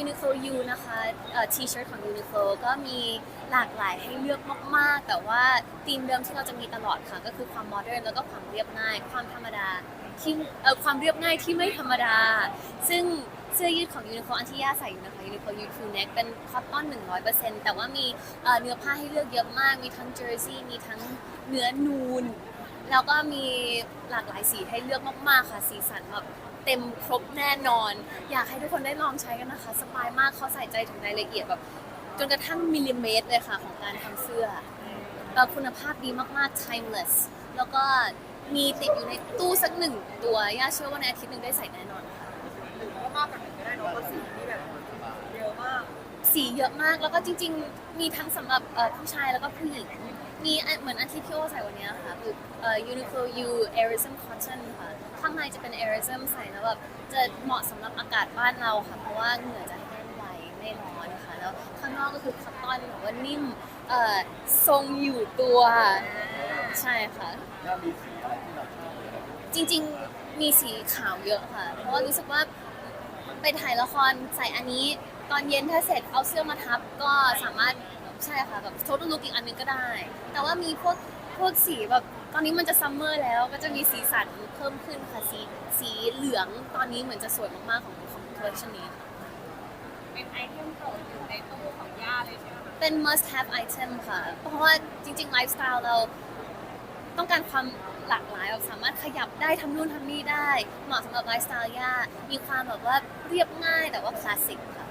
Uniqlo U นะคะเอ่อ T-shirt ของ Uniqlo ก็มีหลากหลายให้เลือกมากๆ แต่ว่าธีมเดิมที่เราจะมีตลอดค่ะ ก็คือความโมเดิร์นแล้วก็ความเรียบง่าย ความธรรมดาที่เอ่อความเรียบง่ายที่ไม่ธรรมดา ซึ่งเสื้อยืดของ Uniqlo อันที่ย่าใส่อยู่นะคะ Uniqlo U Crew Neck เป็นคอตตอน100%แต่ว่ามีเนื้อผ้าให้เลือกเยอะมาก มีทั้งเจอร์ซี่ มีทั้งเนื้อนูน แล้วก็มีหลากหลายสีให้เลือกมากๆค่ะ สีสันแบบ เต็มครบแน่นอน อยากให้ทุกคนได้ลองใช้กันนะคะ สบายมากเขาใส่ใจถึงรายละเอียดแบบจนกระทั่งมิลลิเมตรเลยค่ะของการทำเสื้อเอ่อคุณภาพดีมากๆ timeless แล้วก็มีติดอยู่ในตู้สักหนึ่งตัวย่าเชื่อว่าในอาทิตย์หนึ่งได้ใส่แน่นอนค่ะหรือว่ามากกว่าหนึ่งก็ได้เนอะเพราะสีนี่แบบเยอะมาก สีเยอะมากแล้วก็จริง ๆ มีทั้งสำหรับเอ่อผู้ชายแล้วก็ผู้หญิง มีอันเหมือนอันที่พี่โอใส่วันเนี้ยค่ะคือเอ่อ Uniqlo U Airism Cotton ค่ะ ข้างในจะเป็น Airism ใส่แล้วแบบจะเหมาะสำหรับอากาศบ้านเราค่ะ เพราะว่าเหงื่อจะแห้งไวไม่ร้อนค่ะ แล้วข้างนอกก็คือคัตตอนแบบว่านิ่มเอ่อทรงอยู่ตัว ใช่ค่ะย่ามีสีอะไรที่เราชอบเลยนะจริงๆ มีสีขาวเยอะค่ะ เพราะว่ารู้สึกว่าไปถ่ายละครใส่อันนี้ตอนเย็นถ้าเสร็จเอาเสื้อมาทับก็สามารถใช่ค่ะแบบโทษลุกอีกอันนึงก็ได้ แต่ว่ามีพวก พวกสีแบบตอนนี้มันจะซัมเมอร์แล้วก็จะมีสีสันเพิ่มขึ้นค่ะสีสีเหลืองตอนนี้เหมือนจะสวยมากๆของของคอลเลคชันนี้ค่ะเป็นไอเทมโปรดอยู่ในตู้ของย่าเลยใช่ไหมคะเป็น must have item ค่ะ เพราะว่าจริงๆไลฟ์สไตล์เราต้องการความหลากหลายแบบสามารถขยับได้ทำนู่นทำนี่ได้ เหมาะสำหรับไลฟ์สไตล์ย่ามีความแบบว่าเรียบง่ายแต่ว่าคลาสสิกค่ะ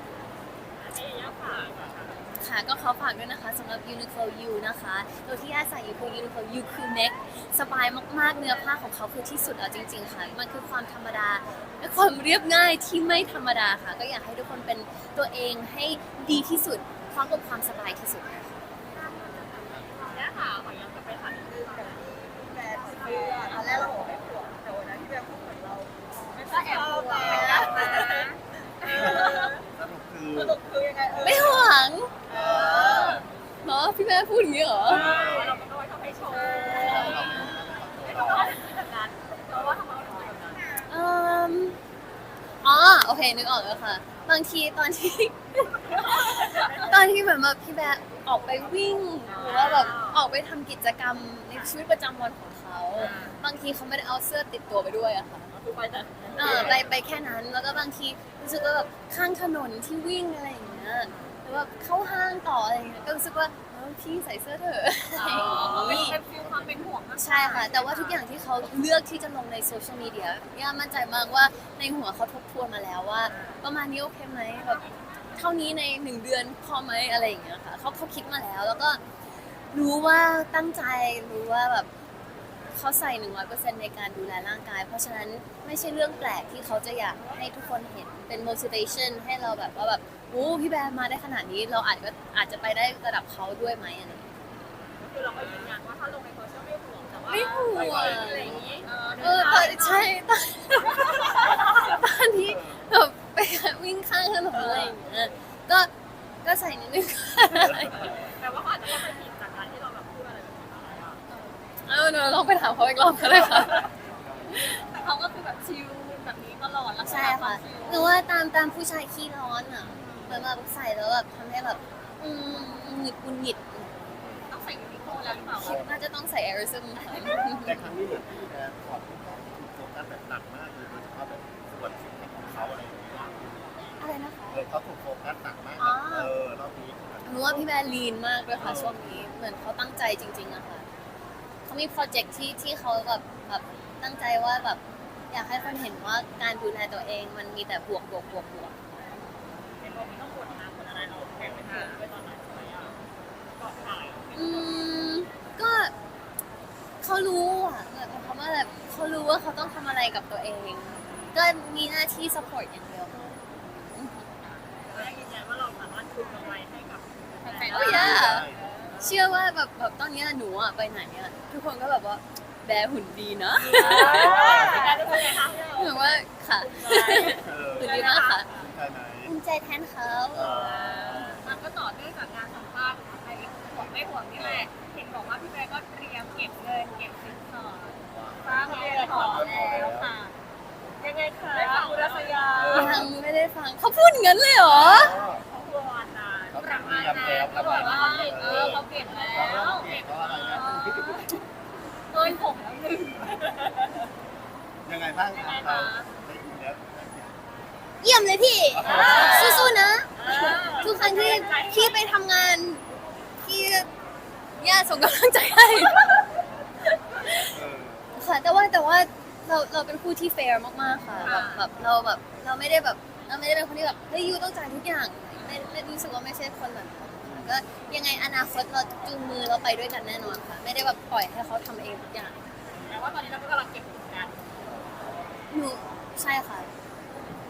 อันนี้ย่าฝากอะค่ะ ค่ะ ก็ขอฝากด้วยนะคะสำหรับ Uniqlo U นะคะโดยที่ย่าใส่อยู่คือ Uniqlo U คือ Neck สบายมากๆ เนื้อผ้าของเขาคือที่สุดเอาจริง ๆ ค่ะ มันคือความธรรมดาและความเรียบง่ายที่ไม่ธรรมดาค่ะ ก็อยากให้ทุกคนเป็นตัวเองให้ดีที่สุดพร้อมกับความสบายที่สุดค่ะ ย่าค่ะขอย้อนกลับไปถามนิดนึงกับที่แบรนด์เสื้อตอนแรกเราบอกไม่ห่วงแต่วันนั้นที่แบรนด์พูดเหมือนเราไม่ก็แอบห่วงเหมือนกันนะเออ สรุปคือ สรุปคือยังไงเออ ไม่หวัง เออ เหรอพี่แม่พูดอย่างนี้เหรอ ใช่เราก็ต้องทำให้โชว์ไม่ต้องว่าแบบนั้นเพราะว่าทำไมเราถึงแบบนั้น อืมอ๋อโอเค นึกออกแล้วค่ะ บางทีตอนที่ ตอนที่แบบว่าพี่แบะออกไปวิ่ง หรือว่าแบบออกไปทำกิจกรรมในชีวิตประจำวันของเขา บางทีเขาไม่ได้เอาเสื้อติดตัวไปด้วยอะค่ะคือไปแต่เออไปไปแค่นั้นแล้วก็บางทีรู้สึกว่าแบบข้างถนนที่วิ่งอะไรอย่างเงี้ยหรือว่าเข้าห้างต่ออะไรอย่างเงี้ยก็รู้สึกว่าเออ พี่ใส่เสื้อเถอะเป็นเป็นฟิลความเป็นห่วงมากกว่าใช่ค่ะ แต่ว่าทุกอย่างที่เขาเลือกที่จะลงในโซเชียลมีเดียย่ามั่นใจมากว่าในหัวเขาทบทวนมาแล้วว่า ประมาณนี้โอเคไหมแบบเท่านี้ในหนึ่งเดือนพอไหมอะไรอย่างเงี้ยค่ะเขาเขาคิดมาแล้ว แล้วก็รู้ว่าตั้งใจรู้ว่าแบบ เขาใส่หนึ่งร้อยเปอร์เซ็นในการดูแลร่างกาย เพราะฉะนั้นไม่ใช่เรื่องแปลกที่เขาจะอยากให้ทุกคนเห็นเป็น motivation ให้เราแบบว่าแบบโอ้พี่แบร์มาได้ขนาดนี้ เราอาจจะอาจจะไปได้ระดับเขาด้วยไหมอะไรอย่างเงี้ยคือเราก็ยืนยันว่าถ้าลงในโซเชียลไม่ห่วงแต่ว่าไม่ห่วงอะไรอย่างนี้เออตอนใช่ตอนตอนที่แบบไปวิ่งข้างถนนอะไรอย่างเงี้ยก็ก็ใส่นิดนึงแต่ว่าเขาอาจจะเข้าใจผิดจ เอาเนอะลองไปถามเขาอีกรอบก็ได้ค่ะ แต่เขาก็คือแบบชิลแบบนี้ตลอดแล้วใช่ค่ะหรือว่าตามตามผู้ชายขี้ร้อนอะเหมือนแบบใส่แล้วแบบทำให้แบบอืมหงุดหงิดต้องใส่ยูนิโคแล้วหรือเปล่าคิดน่าจะต้องใส่แอริซึมค่ะแต่ครั้งนี้เหมือนที่แบรนด์ถอดทุกอย่างถูกโฟกัสแบบหนักมากเลยโดยเฉพาะแบบส่วนสิ่งของเขาอะไรอย่างเงี้ยอะไรนะคะ เออเขาถูกโฟกัสหนักมากอ๋อเออรอบนี้ หนูว่าพี่แบร์ลีนมากด้วยค่ะช่วงนี้เหมือนเขาตั้งใจจริงๆอะค่ะ เขามีโปรเจกต์ที่ที่เขาแบบแบบตั้งใจว่าแบบอยากให้คนเห็นว่าการดูแลตัวเองมันมีแต่บวกบวกบวกบวกเป็นโมมีต้องปวดน้ำปวดอะไรเราแข่งไปถ่ายไปตอนไหนทำไมอะก่อนถ่ายอืมก็เขารู้อะแบบคำว่าแบบเขารู้ว่าเขาต้องทำอะไรกับตัวเอง ก็มีหน้าที่ support อย่างเดียวแล้วยืนยันว่าเราสามารถคืนกำไรให้กับแฟนโอ้ยอะ เชื่อว่าแบบแบบตอนเนี้ยหนูอะไปไหนอะทุกคนก็แบบว่าแบร์หุ่นดีนะได้ทุกคนเลยค่ะเหมือนว่าค่ะเออหุ่นดีมากค่ะใช่ไหมภูมิใจแทนเขาเออมันก็ต่อเนื่องจากงานสัมภาษณ์ในห่วงไม่ห่วงนี่แหละ เห็นบอกว่าพี่แม่ก็เตรียมเก็บเงินเก็บสินสอดสร้างเรือนหอแล้วค่ะ ยังไงคะได้ฟังอุรัสยายังไม่ได้ฟังเขาพูดงั้นเลยเหรอ แล้วประมาณนี้เออเขาเปลี่ยนแล้เขาเริ่วมเปลี่ยนเขาอะไรนะเอ้ยผมแล้วหนึ่งยังไงบ้างครับเราได้ยินแล้วเยี่ยมเลยพี่ สู้ๆนะ ทุกครั้งที่พี่ไปทำงานพี่ย่าส่งกำลังใจให้เออค่ะแต่ว่าแต่ว่าเราเราเป็นผู้ที่แฟร์มากๆค่ะแบบแบบเราแบบเราไม่ได้แบบเราไม่ได้เป็นคนที่แบบเฮ้ยยูต้องจ่ายทุกอย่างไม่ไม่รู้สึกว่าไม่ใช่คนแบบนั้น ก็ยังไงอนาคตเราจูงมือเราไปด้วยกันแน่นอนค่ะ ไม่ได้แบบปล่อยให้เขาทำเองทุกอย่างแต่ว่าตอนนี้เราก็กำลังเก็บผลงานหนูใช่ค่ะ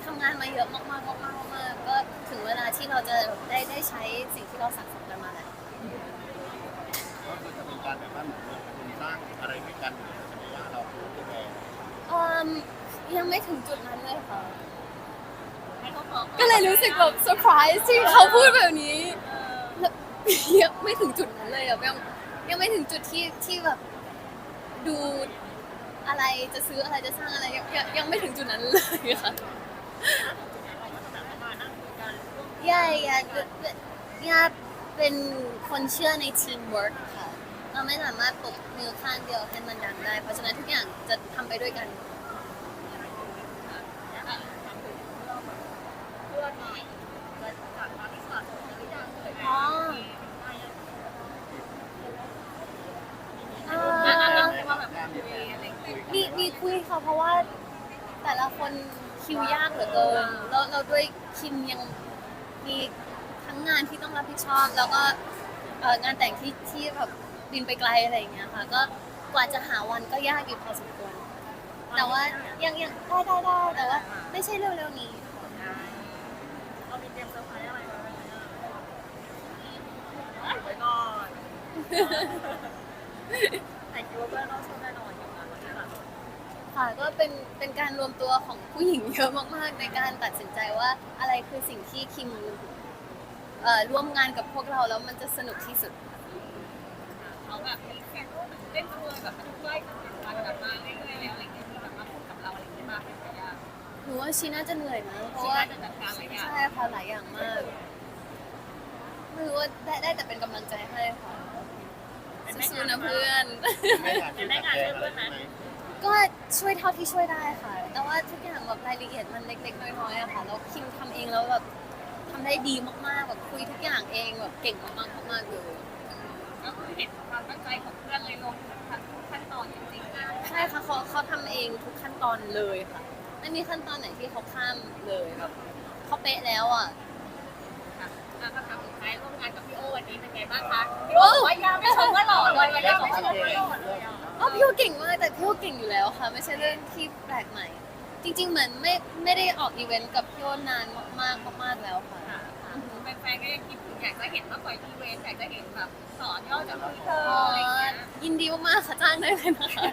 ทำงานมาเยอะมากๆมากๆมากๆก็ถึงเวลาที่เราจะได้ได้ใช้สิ่งที่เราสั่งสมกันมาแล้วก็คือจะเป็นการแบบว่าเหมือนคุณสร้างอะไรด้วยกันอยู่ใช่ไหมว่าเราคือตัวแทนอืมยังไม่ถึงจุดนั้นเลยค่ะ ให้เขาบอกก็เลยรู้สึกแบบเซอร์ไพรส์ที่เขาพูดแบบนี้แล้ว ยังไม่ถึงจุดนั้นเลยอะยังยังไม่ถึงจุดที่ที่แบบ ดูอะไรจะซื้ออะไรจะสร้างอะไรยังยังยังไม่ถึงจุดนั้นเลยค่ะ ย่าย่าย่าเป็นคนเชื่อในทีมเวิร์กค่ะ เราไม่สามารถปกมือข้างเดียวให้มันดังได้ เพราะฉะนั้นทุกอย่างจะทำไปด้วยกัน เพื่อนหน่อยจากตอนที่สอนหรือยังเลย อ๋อ อ่ อ่าา ว่าแบบคุยอะไรอย่างเงี้ย มีมีคุยค่ะเพราะว่าแต่ละคนคิวยากเหลือเกินแล้วเราด้วยคิมยังมีทั้งงานที่ต้องรับผิดชอบ แล้วก็เอ่องานแต่งที่ที่แบบบินไปไกลอะไรอย่างเงี้ยค่ะก็กว่าจะหาวันก็ยากอยู่พอสมควรแต่ว่ายังยังได้ได้ได้แต่ว่าไม่ใช่เร็วๆนี้ เรามีเตรียมเซอร์ไพรส์อะไรไว้ไหมอะไว้ก่อนแต่คิดว่าเพื่อนต้องชอบแน่นอนอยู่นะวันนี้หลัง ค่ะก็เป็นเป็นการรวมตัวของผู้หญิงเยอะมากๆ ในการตัดสินใจว่าอะไรคือสิ่งที่คิมเอ่อร่วมงานกับพวกเราแล้วมันจะสนุกที่สุดเขาแบบมีแค่เล่นด้วยแบบมันใกล้กันมาแบบมาเรื่อยๆแล้วอะไรอย่างเงี้ยแบบมาพูดกับเราอะไรอย่างเงี้ยมากเป็นไปได้หนูว่าชีน่าจะเหนื่อยนะเพราะที่ว่าน่าจะจัดการอะไรอย่างใช่ค่ะหลายอย่างมากไม่รู้ว่าได้ได้แต่เป็นกำลังใจให้ค่ะสู้ๆนะเพื่อนไม่งานที่จัดแจงอะไรใช่ไหม ก็ช่วยเท่าที่ช่วยได้ค่ะ แต่ว่าทุกอย่างแบบรายละเอียดมันเล็ก ๆ น้อยๆอะค่ะแล้วคิมทำเองแล้วแบบทำได้ดีมากๆแบบคุยทุกอย่างเองแบบเก่งมากๆมากๆเลย ก็คือเห็นความตั้งใจของเพื่อนเลยลงทุกขั้นตอนจริงๆนะใช่ค่ะเขาเขาทำเองทุกขั้นตอนเลยค่ะ ไม่มีขั้นตอนไหนที่เขาข้ามเลยแบบเขาเป๊ะแล้วอะค่ะอะคำถามสุดท้ายร่วมงานกับพี่โอวันนี้เป็นไงบ้างคะพี่โอบอกว่ายาไม่ชมว่าหล่อเลยยาไม่ชมว่าหล่อเลยอะ อ๋อพี่โอเก่งมากแต่พี่โอเก่งอยู่แล้วค่ะ ไม่ใช่เรื่องที่แปลกใหม่ จริง ๆ เหมือนไม่ไม่ได้ออกอีเวนต์กับพี่โอนานมากๆมากๆแล้วค่ะค่ะแฟนๆก็ยังคิดถึงอยากจะเห็นมากกว่าอีเวนต์อยากจะเห็นแบบสอนย่อจากคุยเธออ๋ออะไรอย่างเงี้ยยินดีมากๆค่ะจ้างได้เลยนะคะ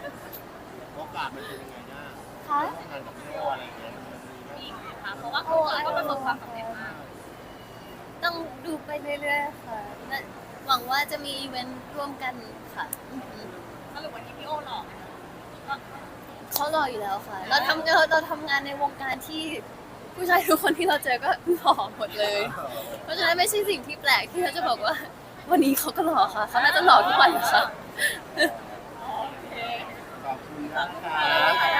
โอกาสมันเป็นยังไงย่าค่ะร่วมงานกับพี่โออะไรอย่างเงี้ยมันมีไหมมีไหมคะเพราะว่าเขาก็ประสบความสำเร็จมากต้องดูไปเรื่อยๆค่ะและหวังว่าจะมีอีเวนต์ร่วมกันค่ะอือหือส รุปวันนี้พี่โอหล่อไหมคะเขารออยู่แล้วค่ะ เราทำเราเราทำงานในวงการที่ผู้ชายทุกคนที่เราเจอก็หล่อหมดเลย เพราะฉะนั้นไม่ใช่สิ่งที่แปลกที่เขาจะบอกว่า วันนี้เขาก็หล่อค่ะ เขาน่าจะหล่อทุกวันนะคะขอบคุณนะคะ